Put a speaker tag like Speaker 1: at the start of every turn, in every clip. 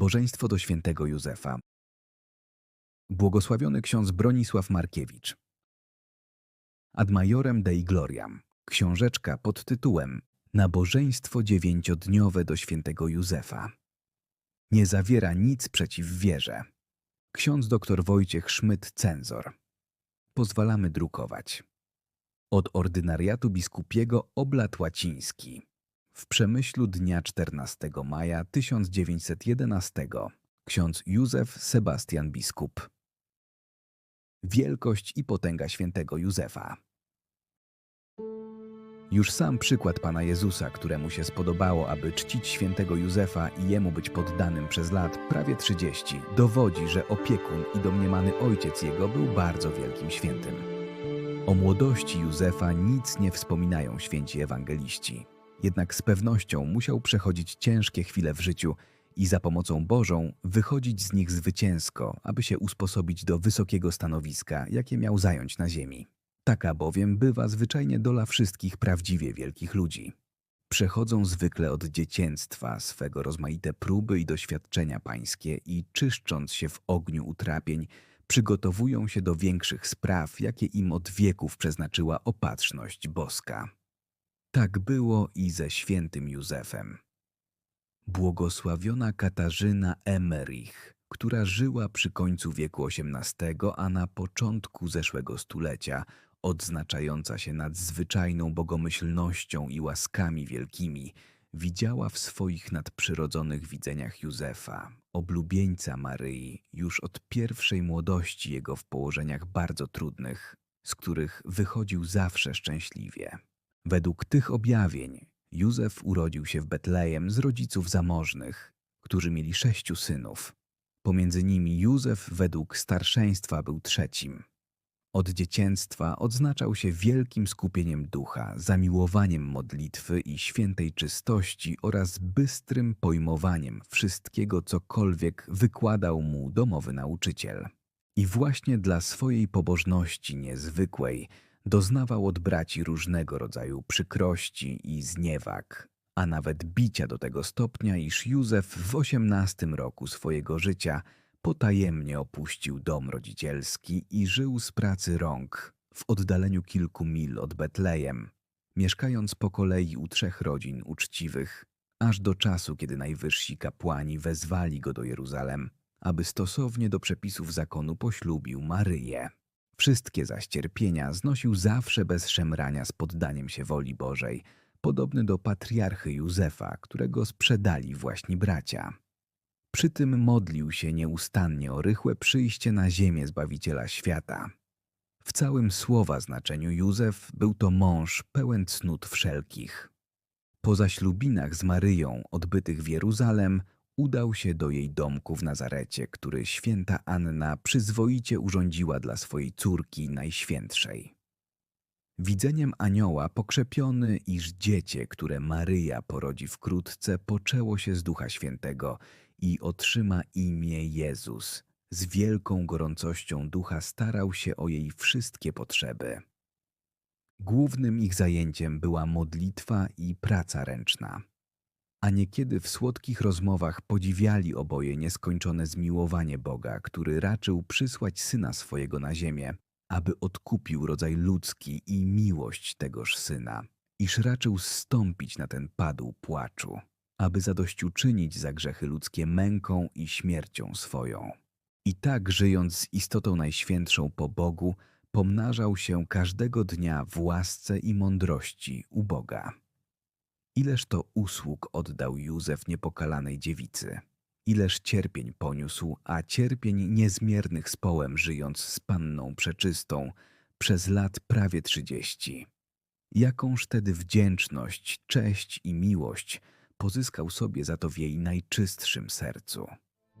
Speaker 1: Nabożeństwo do świętego Józefa. Błogosławiony ksiądz Bronisław Markiewicz. Ad majorem Dei Gloriam. Książeczka pod tytułem Nabożeństwo dziewięciodniowe do świętego Józefa. Nie zawiera nic przeciw wierze. Ksiądz dr Wojciech Szmyt, cenzor. Pozwalamy drukować. Od ordynariatu biskupiego oblat łaciński. W Przemyślu dnia 14 maja 1911 ksiądz Józef Sebastian biskup. Wielkość i potęga świętego Józefa. Już sam przykład Pana Jezusa, któremu się spodobało, aby czcić świętego Józefa i jemu być poddanym przez lat prawie 30, dowodzi, że opiekun i domniemany ojciec jego był bardzo wielkim świętym. O młodości Józefa nic nie wspominają święci ewangeliści. Jednak z pewnością musiał przechodzić ciężkie chwile w życiu i za pomocą Bożą wychodzić z nich zwycięsko, aby się usposobić do wysokiego stanowiska, jakie miał zająć na ziemi. Taka bowiem bywa zwyczajnie dola wszystkich prawdziwie wielkich ludzi. Przechodzą zwykle od dziecięctwa swego rozmaite próby i doświadczenia pańskie i czyszcząc się w ogniu utrapień, przygotowują się do większych spraw, jakie im od wieków przeznaczyła opatrzność boska. Tak było i ze świętym Józefem. Błogosławiona Katarzyna Emerich, która żyła przy końcu wieku XVIII, a na początku zeszłego stulecia, odznaczająca się nadzwyczajną bogomyślnością i łaskami wielkimi, widziała w swoich nadprzyrodzonych widzeniach Józefa, oblubieńca Maryi, już od pierwszej młodości jego w położeniach bardzo trudnych, z których wychodził zawsze szczęśliwie. Według tych objawień Józef urodził się w Betlejem z rodziców zamożnych, którzy mieli sześciu synów. Pomiędzy nimi Józef według starszeństwa był trzecim. Od dziecięctwa odznaczał się wielkim skupieniem ducha, zamiłowaniem modlitwy i świętej czystości oraz bystrym pojmowaniem wszystkiego, cokolwiek wykładał mu domowy nauczyciel. I właśnie dla swojej pobożności niezwykłej doznawał od braci różnego rodzaju przykrości i zniewag, a nawet bicia do tego stopnia, iż Józef w osiemnastym roku swojego życia potajemnie opuścił dom rodzicielski i żył z pracy rąk w oddaleniu kilku mil od Betlejem, mieszkając po kolei u trzech rodzin uczciwych, aż do czasu, kiedy najwyżsi kapłani wezwali go do Jeruzalem, aby stosownie do przepisów zakonu poślubił Maryję. Wszystkie zaś cierpienia znosił zawsze bez szemrania z poddaniem się woli Bożej, podobny do patriarchy Józefa, którego sprzedali właśnie bracia. Przy tym modlił się nieustannie o rychłe przyjście na ziemię Zbawiciela świata. W całym słowa znaczeniu Józef był to mąż pełen cnót wszelkich. Po zaślubinach z Maryją odbytych w Jeruzalem udał się do jej domku w Nazarecie, który święta Anna przyzwoicie urządziła dla swojej córki najświętszej. Widzeniem anioła pokrzepiony, iż dziecię, które Maryja porodzi wkrótce, poczęło się z Ducha Świętego i otrzyma imię Jezus. Z wielką gorącością ducha starał się o jej wszystkie potrzeby. Głównym ich zajęciem była modlitwa i praca ręczna. A niekiedy w słodkich rozmowach podziwiali oboje nieskończone zmiłowanie Boga, który raczył przysłać Syna swojego na ziemię, aby odkupił rodzaj ludzki i miłość tegoż Syna, iż raczył zstąpić na ten padł płaczu aby zadośćuczynić za grzechy ludzkie męką i śmiercią swoją. I tak, żyjąc z istotą najświętszą po Bogu, pomnażał się każdego dnia w łasce i mądrości u Boga. Ileż to usług oddał Józef niepokalanej dziewicy, ileż cierpień poniósł, a cierpień niezmiernych społem żyjąc z panną przeczystą przez lat prawie trzydzieści. Jakąż tedy wdzięczność, cześć i miłość pozyskał sobie za to w jej najczystszym sercu.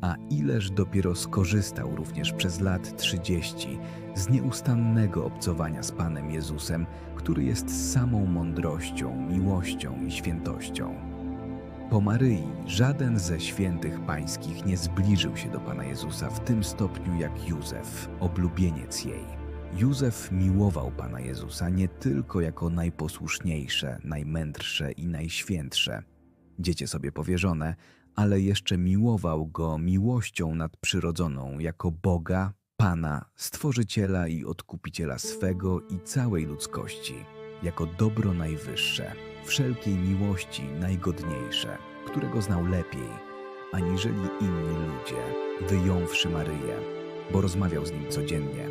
Speaker 1: A ileż dopiero skorzystał również przez lat trzydzieści z nieustannego obcowania z Panem Jezusem, który jest samą mądrością, miłością i świętością. Po Maryi żaden ze świętych pańskich nie zbliżył się do Pana Jezusa w tym stopniu jak Józef, oblubieniec jej. Józef miłował Pana Jezusa nie tylko jako najposłuszniejsze, najmędrsze i najświętsze, dziecię sobie powierzone, ale jeszcze miłował go miłością nadprzyrodzoną jako Boga, Pana, Stworzyciela i Odkupiciela swego i całej ludzkości, jako dobro najwyższe, wszelkiej miłości najgodniejsze, którego znał lepiej, aniżeli inni ludzie, wyjąwszy Maryję, bo rozmawiał z nim codziennie.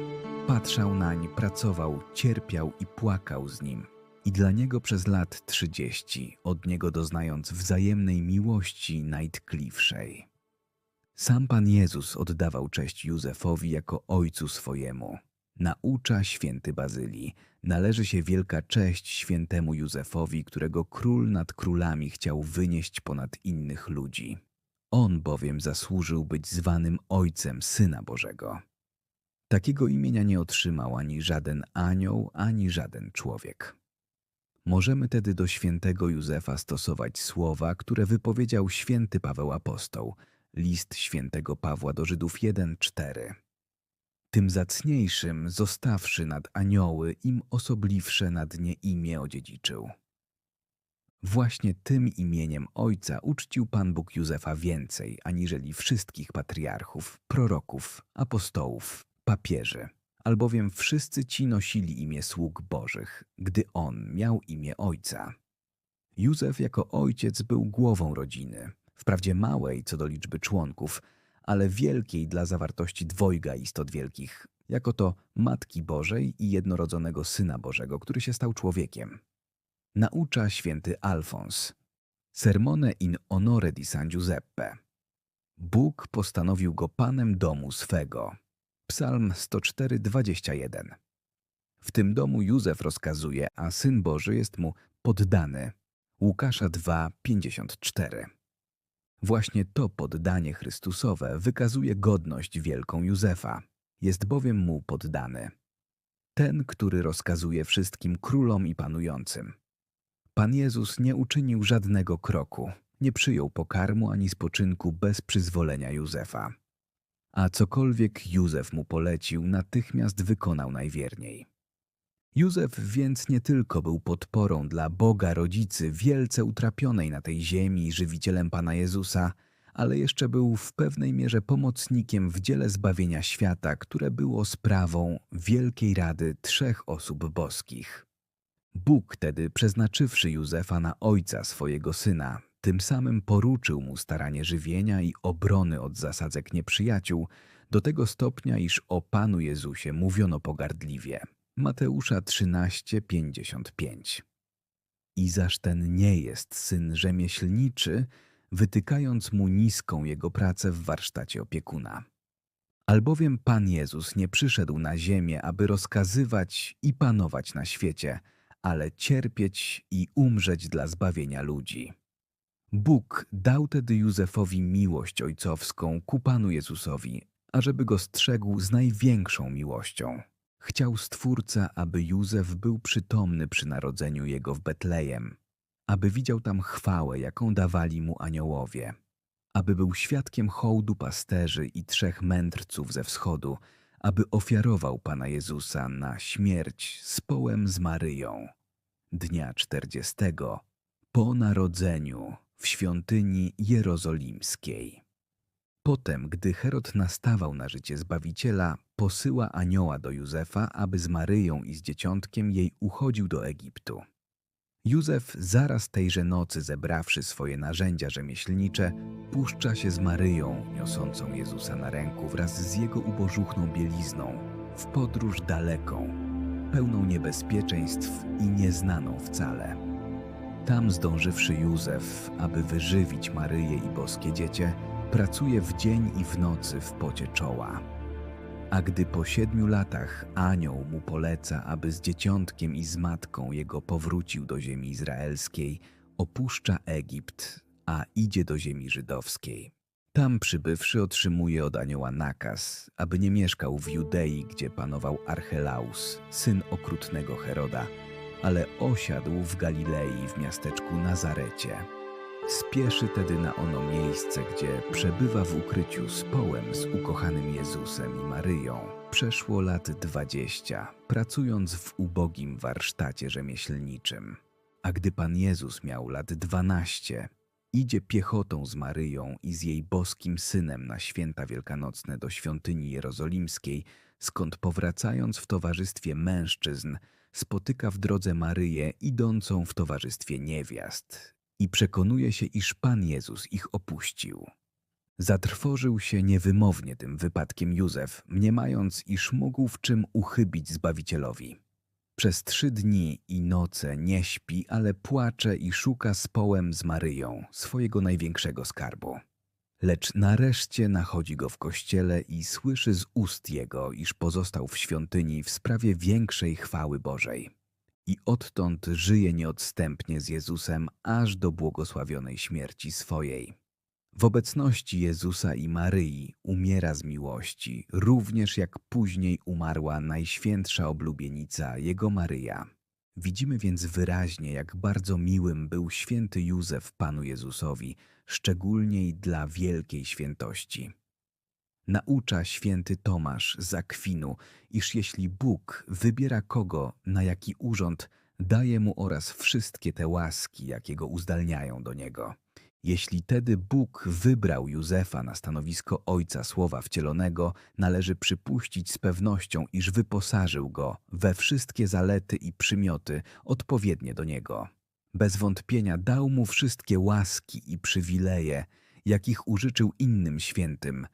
Speaker 1: Patrzał nań, pracował, cierpiał i płakał z nim. I dla niego przez lat trzydzieści, od niego doznając wzajemnej miłości najtkliwszej. Sam Pan Jezus oddawał cześć Józefowi jako ojcu swojemu. Naucza święty Bazylii. Należy się wielka cześć świętemu Józefowi, którego król nad królami chciał wynieść ponad innych ludzi. On bowiem zasłużył być zwanym ojcem Syna Bożego. Takiego imienia nie otrzymał ani żaden anioł, ani żaden człowiek. Możemy tedy do świętego Józefa stosować słowa, które wypowiedział święty Paweł Apostoł, list świętego Pawła do Żydów 1:4. Tym zacniejszym, zostawszy nad anioły, im osobliwsze nad nie imię odziedziczył. Właśnie tym imieniem Ojca uczcił Pan Bóg Józefa więcej, aniżeli wszystkich patriarchów, proroków, apostołów, papieży, albowiem wszyscy ci nosili imię sług Bożych, gdy on miał imię Ojca. Józef jako ojciec był głową rodziny, wprawdzie małej co do liczby członków, ale wielkiej dla zawartości dwojga istot wielkich, jako to Matki Bożej i jednorodzonego Syna Bożego, który się stał człowiekiem. Naucza święty Alfons. Sermone in honore di San Giuseppe. Bóg postanowił go panem domu swego. Psalm 104:21. W tym domu Józef rozkazuje, a Syn Boży jest mu poddany. Łukasza 2:54. Właśnie to poddanie Chrystusowe wykazuje godność wielką Józefa. Jest bowiem mu poddany. Ten, który rozkazuje wszystkim królom i panującym. Pan Jezus nie uczynił żadnego kroku, nie przyjął pokarmu ani spoczynku bez przyzwolenia Józefa. A cokolwiek Józef mu polecił, natychmiast wykonał najwierniej. Józef więc nie tylko był podporą dla Boga Rodzicy wielce utrapionej na tej ziemi żywicielem Pana Jezusa, ale jeszcze był w pewnej mierze pomocnikiem w dziele zbawienia świata, które było sprawą Wielkiej Rady Trzech Osób Boskich. Bóg tedy, przeznaczywszy Józefa na ojca swojego syna, tym samym poruczył mu staranie żywienia i obrony od zasadzek nieprzyjaciół, do tego stopnia, iż o Panu Jezusie mówiono pogardliwie. Mateusza 13:55. I zaż ten nie jest syn rzemieślniczy, wytykając mu niską jego pracę w warsztacie opiekuna. Albowiem Pan Jezus nie przyszedł na ziemię, aby rozkazywać i panować na świecie, ale cierpieć i umrzeć dla zbawienia ludzi. Bóg dał tedy Józefowi miłość ojcowską ku Panu Jezusowi, ażeby go strzegł z największą miłością. Chciał Stwórca, aby Józef był przytomny przy narodzeniu jego w Betlejem, aby widział tam chwałę, jaką dawali mu aniołowie, aby był świadkiem hołdu pasterzy i trzech mędrców ze wschodu, aby ofiarował Pana Jezusa na śmierć z połem z Maryją. Dnia czterdziestego po narodzeniu w świątyni jerozolimskiej. Potem, gdy Herod nastawał na życie Zbawiciela, posyła anioła do Józefa, aby z Maryją i z dzieciątkiem jej uchodził do Egiptu. Józef zaraz tejże nocy zebrawszy swoje narzędzia rzemieślnicze, puszcza się z Maryją, niosącą Jezusa na ręku wraz z jego ubożuchną bielizną, w podróż daleką, pełną niebezpieczeństw i nieznaną wcale. Tam zdążywszy Józef, aby wyżywić Maryję i boskie dziecię, pracuje w dzień i w nocy w pocie czoła. A gdy po siedmiu latach anioł mu poleca, aby z dzieciątkiem i z matką jego powrócił do ziemi izraelskiej, opuszcza Egipt, a idzie do ziemi żydowskiej. Tam przybywszy otrzymuje od anioła nakaz, aby nie mieszkał w Judei, gdzie panował Archelaus, syn okrutnego Heroda, ale osiadł w Galilei w miasteczku Nazarecie. Spieszy tedy na ono miejsce, gdzie przebywa w ukryciu z połem z ukochanym Jezusem i Maryją. Przeszło lat dwadzieścia, pracując w ubogim warsztacie rzemieślniczym. A gdy Pan Jezus miał lat dwanaście, idzie piechotą z Maryją i z jej boskim synem na święta wielkanocne do świątyni jerozolimskiej, skąd powracając w towarzystwie mężczyzn, spotyka w drodze Maryję idącą w towarzystwie niewiast i przekonuje się, iż Pan Jezus ich opuścił. Zatrwożył się niewymownie tym wypadkiem Józef, mniemając, iż mógł w czym uchybić Zbawicielowi. Przez trzy dni i noce nie śpi, ale płacze i szuka z połem z Maryją, swojego największego skarbu. Lecz nareszcie nachodzi go w kościele i słyszy z ust jego, iż pozostał w świątyni w sprawie większej chwały Bożej. I odtąd żyje nieodstępnie z Jezusem aż do błogosławionej śmierci swojej. W obecności Jezusa i Maryi umiera z miłości, również jak później umarła najświętsza oblubienica, jego Maryja. Widzimy więc wyraźnie, jak bardzo miłym był święty Józef Panu Jezusowi, szczególnie i dla wielkiej świętości. Naucza święty Tomasz z Akwinu, iż jeśli Bóg wybiera kogo, na jaki urząd, daje mu oraz wszystkie te łaski, jakie go uzdalniają do niego. Jeśli tedy Bóg wybrał Józefa na stanowisko Ojca Słowa Wcielonego, należy przypuścić z pewnością, iż wyposażył go we wszystkie zalety i przymioty odpowiednie do niego. Bez wątpienia dał mu wszystkie łaski i przywileje, jakich użyczył innym świętym,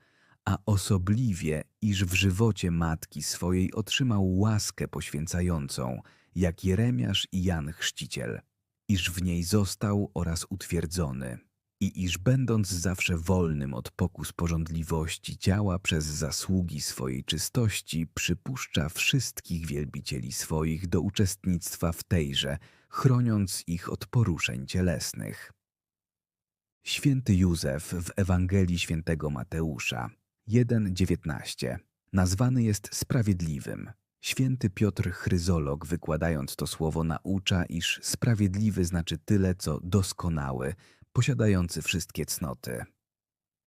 Speaker 1: a osobliwie, iż w żywocie matki swojej otrzymał łaskę poświęcającą, jak Jeremiasz i Jan Chrzciciel, iż w niej został oraz utwierdzony i iż będąc zawsze wolnym od pokus porządliwości ciała przez zasługi swojej czystości, przypuszcza wszystkich wielbicieli swoich do uczestnictwa w tejże, chroniąc ich od poruszeń cielesnych. Święty Józef w Ewangelii świętego Mateusza 1,19 nazwany jest sprawiedliwym. Święty Piotr Chryzolog, wykładając to słowo, naucza, iż sprawiedliwy znaczy tyle, co doskonały, posiadający wszystkie cnoty.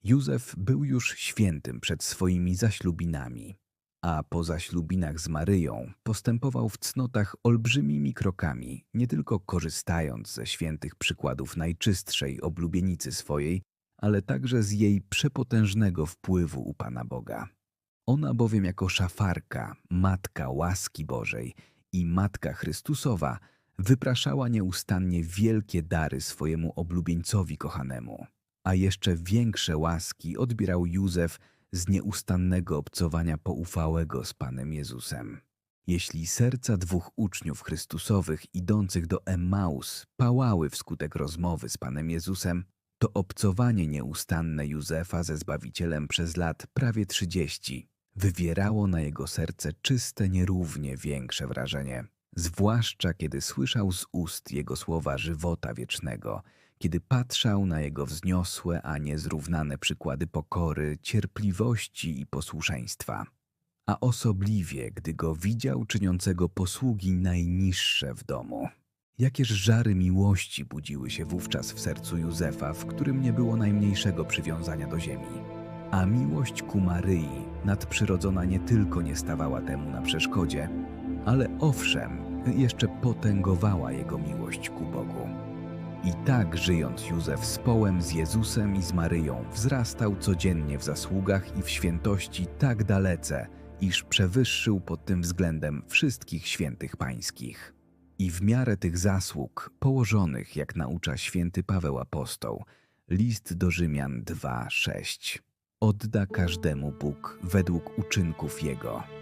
Speaker 1: Józef był już świętym przed swoimi zaślubinami, a po zaślubinach z Maryją postępował w cnotach olbrzymimi krokami, nie tylko korzystając ze świętych przykładów najczystszej oblubienicy swojej, ale także z jej przepotężnego wpływu u Pana Boga. Ona bowiem jako szafarka, matka łaski Bożej i matka Chrystusowa wypraszała nieustannie wielkie dary swojemu oblubieńcowi kochanemu, a jeszcze większe łaski odbierał Józef z nieustannego obcowania poufałego z Panem Jezusem. Jeśli serca dwóch uczniów Chrystusowych idących do Emmaus pałały wskutek rozmowy z Panem Jezusem, to obcowanie nieustanne Józefa ze Zbawicielem przez lat prawie trzydzieści wywierało na jego serce czyste nierównie większe wrażenie zwłaszcza kiedy słyszał z ust Jego słowa żywota wiecznego, kiedy patrzał na Jego wzniosłe, a niezrównane przykłady pokory, cierpliwości i posłuszeństwa. A osobliwie, gdy Go widział czyniącego posługi najniższe w domu. Jakież żary miłości budziły się wówczas w sercu Józefa, w którym nie było najmniejszego przywiązania do ziemi. A miłość ku Maryi, nadprzyrodzona nie tylko nie stawała temu na przeszkodzie, ale owszem, jeszcze potęgowała jego miłość ku Bogu. I tak żyjąc Józef z połem, z Jezusem i z Maryją, wzrastał codziennie w zasługach i w świętości tak dalece, iż przewyższył pod tym względem wszystkich świętych pańskich. I w miarę tych zasług, położonych, jak naucza święty Paweł Apostoł, list do Rzymian 2:6, odda każdemu Bóg według uczynków Jego.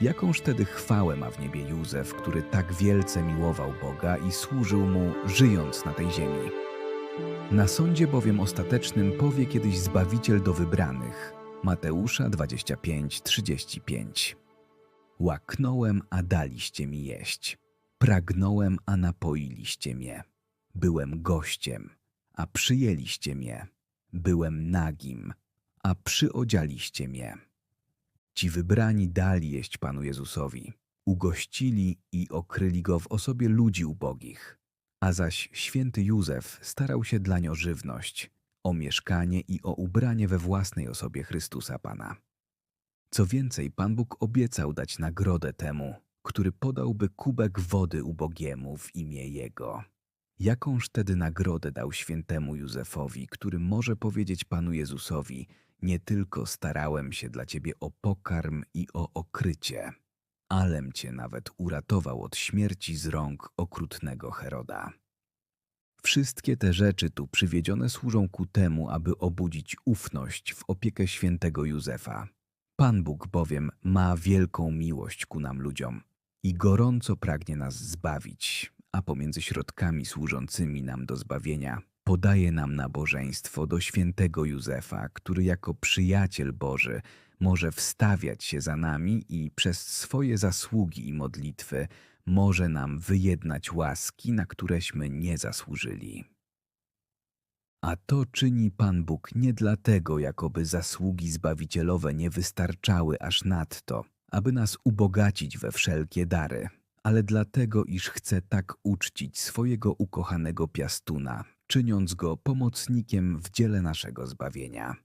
Speaker 1: Jakąż tedy chwałę ma w niebie Józef, który tak wielce miłował Boga i służył Mu, żyjąc na tej ziemi. Na sądzie bowiem ostatecznym powie kiedyś Zbawiciel do wybranych. Mateusza 25:35. Łaknąłem, a daliście mi jeść. Pragnąłem, a napoiliście mnie. Byłem gościem, a przyjęliście mnie. Byłem nagim, a przyodzialiście mnie. Ci wybrani dali jeść Panu Jezusowi, ugościli i okryli Go w osobie ludzi ubogich. A zaś święty Józef starał się dlań o żywność, o mieszkanie i o ubranie we własnej osobie Chrystusa Pana. Co więcej, Pan Bóg obiecał dać nagrodę temu, który podałby kubek wody ubogiemu w imię Jego. Jakąż tedy nagrodę dał świętemu Józefowi, który może powiedzieć Panu Jezusowi, nie tylko starałem się dla Ciebie o pokarm i o okrycie, alem Cię nawet uratował od śmierci z rąk okrutnego Heroda. Wszystkie te rzeczy tu przywiedzione służą ku temu, aby obudzić ufność w opiekę świętego Józefa. Pan Bóg bowiem ma wielką miłość ku nam ludziom i gorąco pragnie nas zbawić, a pomiędzy środkami służącymi nam do zbawienia podaje nam nabożeństwo do świętego Józefa, który jako przyjaciel Boży może wstawiać się za nami i przez swoje zasługi i modlitwy może nam wyjednać łaski, na któreśmy nie zasłużyli. A to czyni Pan Bóg nie dlatego, jakoby zasługi zbawicielowe nie wystarczały aż nadto, aby nas ubogacić we wszelkie dary, ale dlatego, iż chce tak uczcić swojego ukochanego piastuna, czyniąc go pomocnikiem w dziele naszego zbawienia.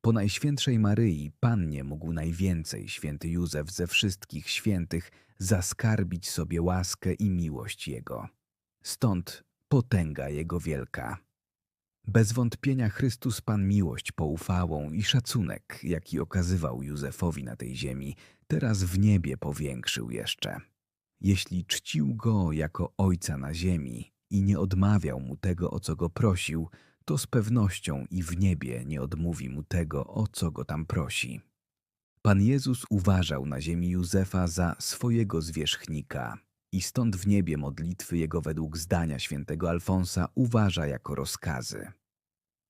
Speaker 1: Po Najświętszej Maryi Pannie mógł najwięcej święty Józef ze wszystkich świętych zaskarbić sobie łaskę i miłość Jego. Stąd potęga Jego wielka. Bez wątpienia Chrystus Pan miłość poufałą i szacunek, jaki okazywał Józefowi na tej ziemi, teraz w niebie powiększył jeszcze. Jeśli czcił Go jako Ojca na ziemi i nie odmawiał Mu tego, o co Go prosił, to z pewnością i w niebie nie odmówi Mu tego, o co Go tam prosi. Pan Jezus uważał na ziemi Józefa za swojego zwierzchnika i stąd w niebie modlitwy Jego według zdania świętego Alfonsa uważa jako rozkazy.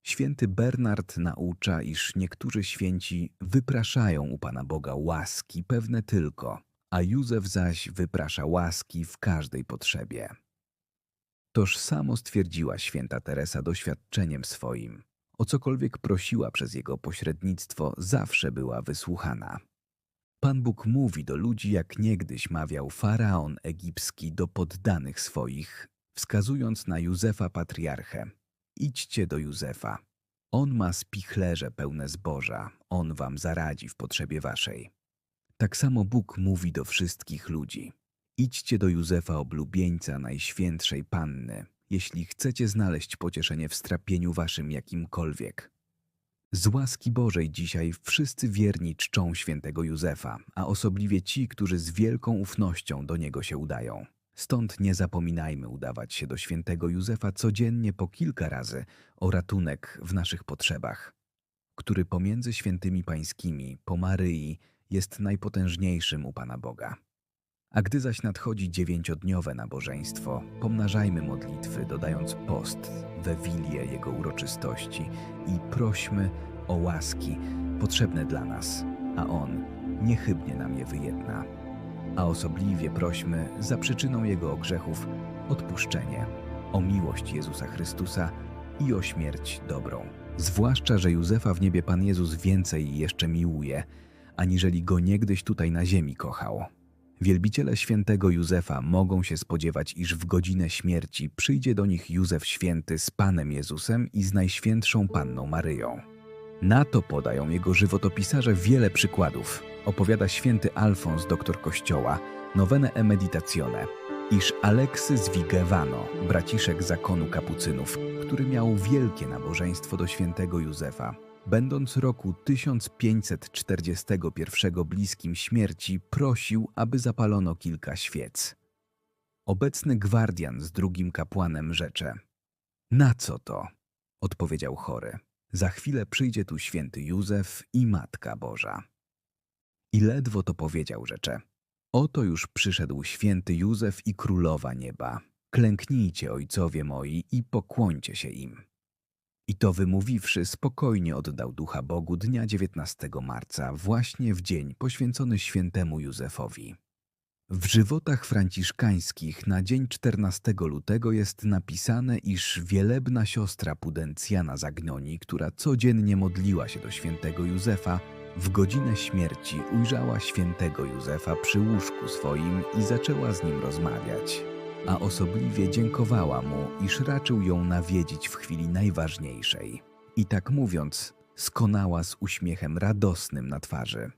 Speaker 1: Święty Bernard naucza, iż niektórzy święci wypraszają u Pana Boga łaski pewne tylko, a Józef zaś wyprasza łaski w każdej potrzebie. Toż samo stwierdziła święta Teresa doświadczeniem swoim. O cokolwiek prosiła przez jego pośrednictwo, zawsze była wysłuchana. Pan Bóg mówi do ludzi, jak niegdyś mawiał faraon egipski do poddanych swoich, wskazując na Józefa patriarchę. Idźcie do Józefa. On ma spichlerze pełne zboża, on wam zaradzi w potrzebie waszej. Tak samo Bóg mówi do wszystkich ludzi. Idźcie do Józefa oblubieńca Najświętszej Panny, jeśli chcecie znaleźć pocieszenie w strapieniu waszym jakimkolwiek. Z łaski Bożej dzisiaj wszyscy wierni czczą świętego Józefa, a osobliwie ci, którzy z wielką ufnością do niego się udają. Stąd nie zapominajmy udawać się do świętego Józefa codziennie po kilka razy o ratunek w naszych potrzebach, który pomiędzy świętymi pańskimi po Maryi jest najpotężniejszym u Pana Boga. A gdy zaś nadchodzi dziewięciodniowe nabożeństwo, pomnażajmy modlitwy, dodając post we wilię Jego uroczystości i prośmy o łaski potrzebne dla nas, a On niechybnie nam je wyjedna. A osobliwie prośmy za przyczyną Jego grzechów odpuszczenie, o miłość Jezusa Chrystusa i o śmierć dobrą. Zwłaszcza, że Józefa w niebie Pan Jezus więcej jeszcze miłuje, aniżeli go niegdyś tutaj na ziemi kochał. Wielbiciele świętego Józefa mogą się spodziewać, iż w godzinę śmierci przyjdzie do nich Józef Święty z Panem Jezusem i z Najświętszą Panną Maryją. Na to podają jego żywotopisarze wiele przykładów. Opowiada święty Alfons, doktor Kościoła, Novene e Meditatione, iż Aleksy z braciszek zakonu kapucynów, który miał wielkie nabożeństwo do świętego Józefa, będąc roku 1541 bliskim śmierci, prosił, aby zapalono kilka świec. Obecny gwardian z drugim kapłanem rzecze. Na co to? odpowiedział chory. Za chwilę przyjdzie tu święty Józef i Matka Boża. I ledwo to powiedział, rzecze. Oto już przyszedł święty Józef i królowa nieba. Klęknijcie, ojcowie moi, i pokłońcie się im. I to wymówiwszy, spokojnie oddał ducha Bogu dnia 19 marca, właśnie w dzień poświęcony świętemu Józefowi. W żywotach franciszkańskich na dzień 14 lutego jest napisane, iż wielebna siostra Pudencjana Zagnoni, która codziennie modliła się do świętego Józefa, w godzinę śmierci ujrzała świętego Józefa przy łóżku swoim i zaczęła z nim rozmawiać a osobliwie dziękowała mu, iż raczył ją nawiedzić w chwili najważniejszej. I tak mówiąc, skonała z uśmiechem radosnym na twarzy.